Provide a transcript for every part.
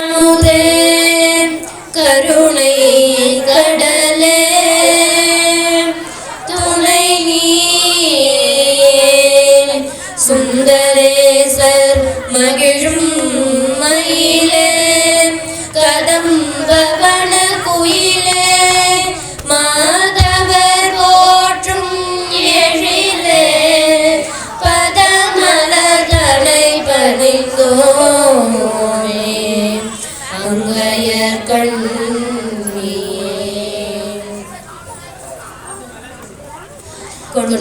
அமுதே கருணை கடலே துணை நீயே சுந்தரேசர் மகிழும் மயிலே கதம்பவன குயிலே மாதவர் போற்றும் எழிலே. பதமலர்களை பதிந்தோமே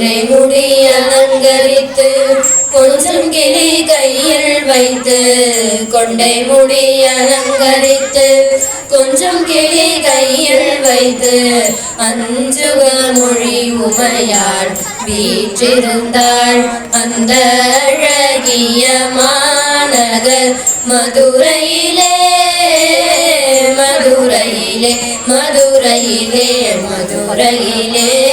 கொண்டை முடி அலங்கரித்து கொஞ்சம் கிளி கையில் வைத்து கொண்டை முடி அலங்கரித்து கொஞ்சம் கிளி கையில் வைத்து அஞ்சுக மொழி உமையாள் வீற்றிருந்தாள் அந்த அழகிய மாநகர் மதுரையிலே. மதுரையிலே மதுரையிலே மதுரையிலே.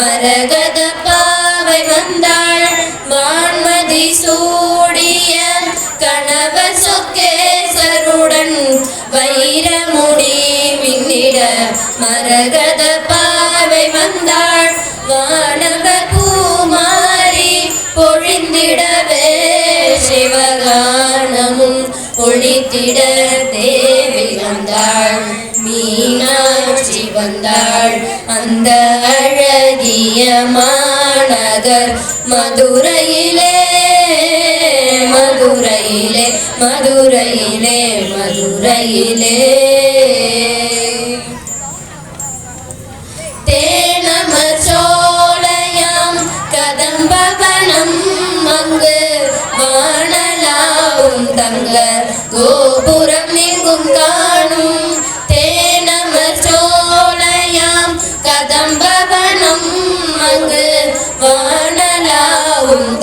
மரகத பாவை வந்தாள். வான்மதி சூடிய கணவர் சொக்கேசருடன் வைரமுடி மின்னிட மரகத பாவை வந்தாள். வானவர் பூமாரி பொழிந்திடவே சிவகானமும் ஒழித்திட தேவி வந்தாள். மீ வந்தாள். அந்த அழகிய மாநகர் மதுரையிலே மதுரையிலே மதுரையிலே மதுரையிலே. தேனமர் சோலையாம் கதம்பவனம் அங்கு வானலாவும் தங்க கோபுரம் எங்கும் கா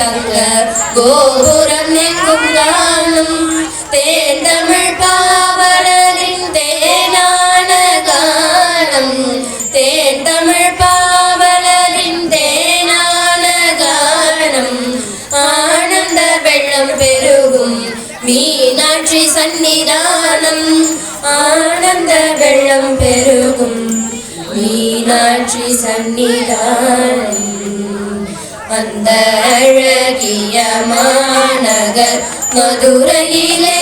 தங்க கோபுரம் எங்கும் காணும். தேன் தமிழ் பாவலரின் தேனான கானம். தேன் தமிழ் பாவலரின் தேனான கானம். ஆனந்த வெள்ளம் பெருகும். மீனாட்சி சன்னிதானம் ஆனந்த வெள்ளம் பெருகும். மீனாட்சி சன்னிதானம் அந்த அழகிய மாநகர் மதுரையிலே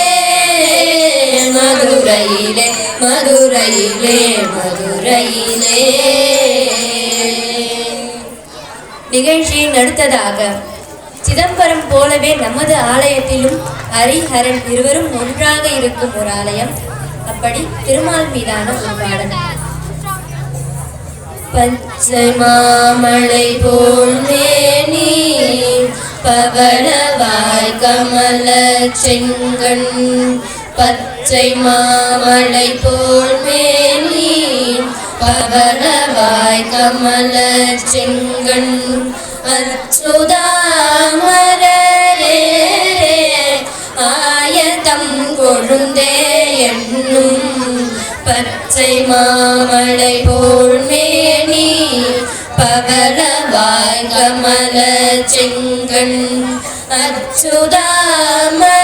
மதுரையிலே மதுரையிலே மதுரையிலே. நிகழ்ச்சியின் அடுத்ததாக சிதம்பரம் போலவே நமது ஆலயத்திலும் ஹரிஹரன் இருவரும் ஒன்றாக இருக்கும் ஒரு ஆலயம். அப்படி திருமால் மீதான ஒரு பாடல். பச்சை மாமழை போல் பவளவாய் கமல செங்கண். பச்சை மாமழை போல் பவளவாய் கமல செங்கண். அச்சுதாமரே ஆயதம் கொழுந்தே என்னும் பச்சை மாமலை போல் மேனி பவளவாய் கமல செங்கண் அச்சுதாமரே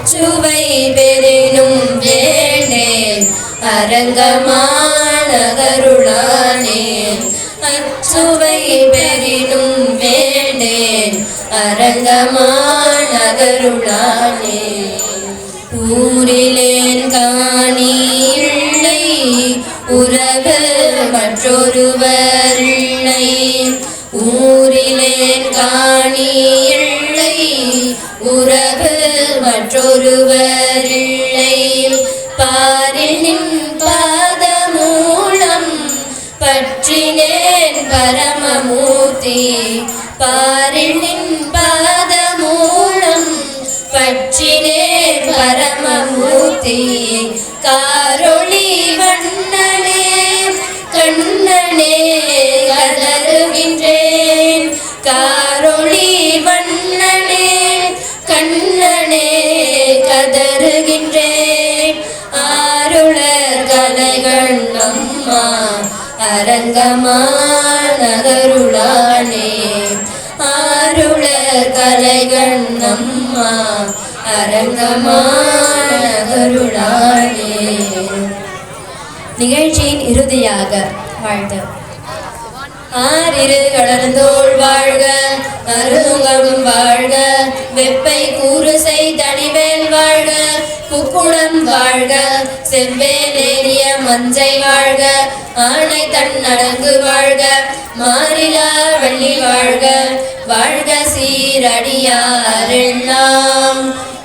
அச்சுவை பெரினும் வேண்டேன். அரங்கமானகருளானேன் அச்சுவை பெரினும் வேண்டேன். அரங்கமானகருளானே ஊரிலேன் காணி இல்லை உறவு மற்றொருவர் இல்லை. ஊரிலேன் காணி உறவு மற்றொருவர் இல்லை. பாரில் நின் பாதமூலம் பற்றினேன் பரமமூர்த்தி. பாரில் நின் பாதமூலம் பற்றினேன் பரமமூர்த்தி. காரொளி வண்ணனே கண்ணனே ஆருளர் கலைகள் அம்மா அரங்கமா நகருளானே. ஆருளர் கலைகள் அம்மா அரங்கமா நகருளானே. நிகழ்ச்சியின் இறுதியாக வாழ்த்து ஆறிரு கடந்தோள் வாழ்க அருதுங்கம் வாழ்க வெப்பை கூறுசை தனிவேல் வாழ்க புக்குடம் வாழ்க செவ்வேலேறிய மஞ்சை வாழ்க ஆணை தன் அடங்கு வாழ்க மாறிலா வள்ளி வாழ்க வாழ்க சீரடியாரெல்லாம்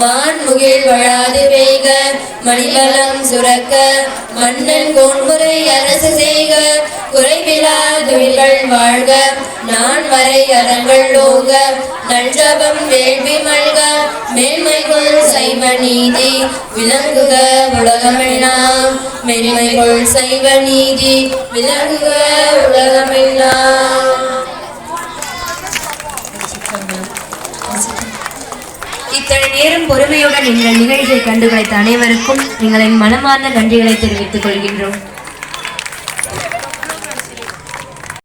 வான்முகில் வழாது பெய்க மணிபலம் சுரக்க மன்னன் கோன்முறை அரசு செய்க. குறைவிலா துயில்கள் வாழ்க நான் வரை அறங்கள் லோக. நஞ்சபம் வேள்வி மல்க மேன்மைகள் சைவ நீதி. விளங்குக உலகமெல்லாம் மேன்மைகள் சைவ நீதி. விளங்குக உலகமெல்லாம். இத்தனை நேரம் பொறுமையுடன் எங்கள் நிகழ்ச்சியை கண்டுகளித்த அனைவருக்கும் எங்களின் மனமார்ந்த நன்றிகளை தெரிவித்துக் கொள்கின்றோம்.